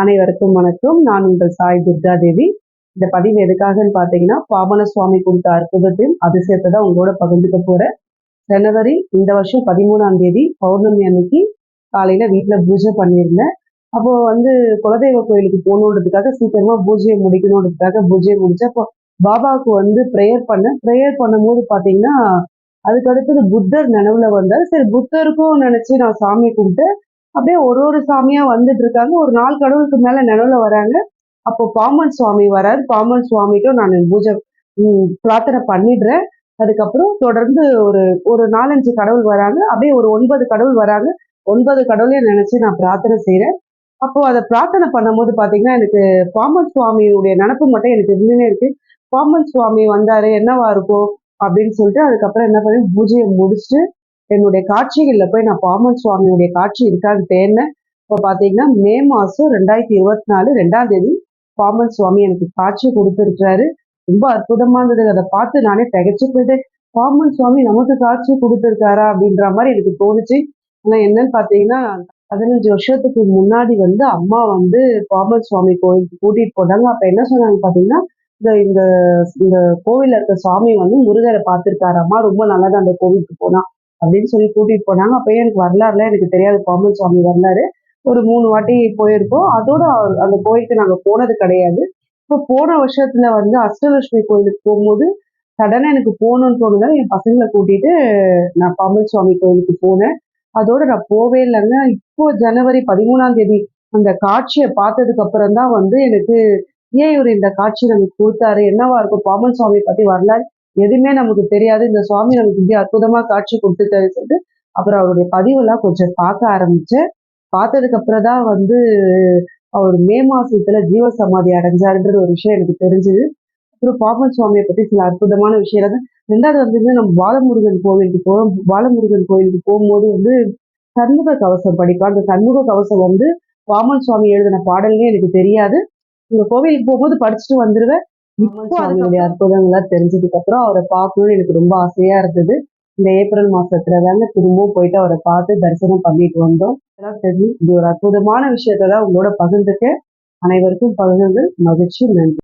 அனைவருக்கும் வணக்கம். நான் உங்கள் சாய் துர்கா தேவி. இந்த பதிவு எதுக்காகன்னு பார்த்தீங்கன்னா பாபன சுவாமி கொடுத்த அற்புதத்தையும் அதிசயத்தை தான் உங்களோட பகிர்ந்துக்க போறேன். ஜனவரி இந்த வருஷம் பதிமூணாம் தேதி பௌர்ணமி அன்னைக்கு காலையில வீட்டில் பூஜை பண்ணியிருந்தேன். அப்போ வந்து குலதெய்வ கோயிலுக்கு போகணுன்றதுக்காக சீக்கிரமா பூஜையை முடிக்கணுன்றதுக்காக பூஜையை முடிச்சு அப்போ பாபாவுக்கு வந்து ப்ரேயர் பண்ணேன். ப்ரேயர் பண்ணும்போது பாத்தீங்கன்னா அதுக்கு அடுத்தது புத்தர் நினைவுல வந்தார். சரி புத்தருக்கும் நினைச்சு நான் சாமி கும்பிட்டு அப்படியே ஒரு ஒரு சாமியா வந்துட்டு இருக்காங்க. ஒரு நாலு கடவுளுக்கு மேல நிலவுல வராங்க. அப்போ பாமன் சுவாமி வராது பாமன் சுவாமிக்கும் நான் பூஜை பிரார்த்தனை பண்ணிடுறேன். அதுக்கப்புறம் தொடர்ந்து ஒரு ஒரு நாலஞ்சு கடவுள் வராங்க. அப்படியே ஒரு ஒன்பது கடவுள் வராங்க. ஒன்பது கடவுளையும் நினைச்சு நான் பிரார்த்தனை செய்யறேன் அப்போ அதை பிரார்த்தனை பண்ணும்போது பாத்தீங்கன்னா எனக்கு பாமன் சுவாமியுடைய நினப்பு மட்டும் எனக்கு இருந்துனே இருக்கு. பாமன் சுவாமி வந்தாரு என்னவா இருக்கும்? அப்படின்னு சொல்லிட்டு அதுக்கப்புறம் என்ன பண்ணி பூஜையை முடிச்சுட்டு என்னுடைய காட்சிகளில் போய் நான் பாமன் சுவாமியுடைய காட்சி இருக்கான்னு தேர்னேன் இப்போ பார்த்தீங்கன்னா மே மாதம் ரெண்டாயிரத்தி இருபத்தி நாலு ரெண்டாம் தேதி பாமன் சுவாமி எனக்கு காட்சி கொடுத்துருக்கிறாரு. ரொம்ப அற்புதமா இருந்தது அதை பார்த்து நானே தகைச்சு போயிட்டேன். பாமன் சுவாமி நமக்கு காட்சி கொடுத்துருக்காரா அப்படின்ற மாதிரி எனக்கு தோணுச்சு. ஆனால் என்னன்னு பார்த்தீங்கன்னா பதினஞ்சு வருஷத்துக்கு முன்னாடி வந்து அம்மா வந்து பாமன் சுவாமி கோயிலுக்கு கூட்டிட்டு போனாங்க. அப்ப என்ன சொன்னாங்க பாத்தீங்கன்னா இந்த இந்த இந்த கோவில்ல இருக்க சுவாமி வந்து முருகரை பார்த்திருக்காராமா ரொம்ப நல்லது அந்த கோவிலுக்கு போனா. அப்படின்னு சொல்லி கூட்டிட்டு போனாங்க. அப்பயும் எனக்கு வரலாறுல எனக்கு தெரியாது. பாம்பன் சுவாமி வரலாறு ஒரு மூணு வாட்டி போயிருக்கோம். அதோட அந்த கோயிலுக்கு நாங்க போனது கிடையாது. இப்போ போன வருஷத்துல வந்து அஷ்டலட்சுமி கோயிலுக்கு போகும்போது சடனா எனக்கு போகணும்னு தோணுதால என் பசங்களை கூட்டிட்டு நான் பாம்பன் சுவாமி கோயிலுக்கு போனேன். அதோட நான் போவே இல்லைங்க. இப்போ ஜனவரி பதிமூணாம் தேதி அந்த காட்சியை பார்த்ததுக்கு அப்புறம் தான் வந்து எனக்கு ஏன் இவர் இந்த காட்சி நமக்கு கொடுத்தாரு? என்னவா இருக்கும்? பாம்பன் சுவாமி பத்தி வரலாறு எதுவுமே நமக்கு தெரியாது. இந்த சுவாமி நமக்கு இப்படி அற்புதமா காட்சி கொடுத்துட்டாரு சொல்லிட்டு அப்புறம் அவருடைய பதிவெல்லாம் கொஞ்சம் பார்க்க ஆரம்பிச்சேன். பார்த்ததுக்கு அப்புறம் தான் வந்து அவர் மே மாசத்துல ஜீவ சமாதி அடைஞ்சாருன்ற ஒரு விஷயம் எனக்கு தெரிஞ்சுது. அப்புறம் பாப்பன் சுவாமியை பத்தி சில அற்புதமான விஷயம் ரெண்டாவது வந்து நம்ம பாலமுருகன் கோவிலுக்கு போறோம். பாலமுருகன் கோவிலுக்கு போகும்போது வந்து சண்முக கவசம் படிப்போம். அந்த சண்முக கவசம் வந்து பாமன் சுவாமி எழுதின பாடல்னே எனக்கு தெரியாது. இந்த கோவிலுக்கு போகும்போது படிச்சுட்டு வந்துருவேன். இப்போ அதனுடைய அற்புதங்களா தெரிஞ்சதுக்கு அப்புறம் அவரை பார்க்கணும்னு எனக்கு ரொம்ப ஆசையா இருந்தது. இந்த ஏப்ரல் மாசத்துல தாங்க திரும்பவும் போயிட்டு அவரை பார்த்து தரிசனம் பண்ணிட்டு வந்தோம். இதெல்லாம் தெரிஞ்சு இது ஒரு அற்புதமான விஷயத்தான் உங்களோட பகிர்ந்துக்க அனைவருக்கும் பகிர்ந்து மகிழ்ச்சி நன்றி.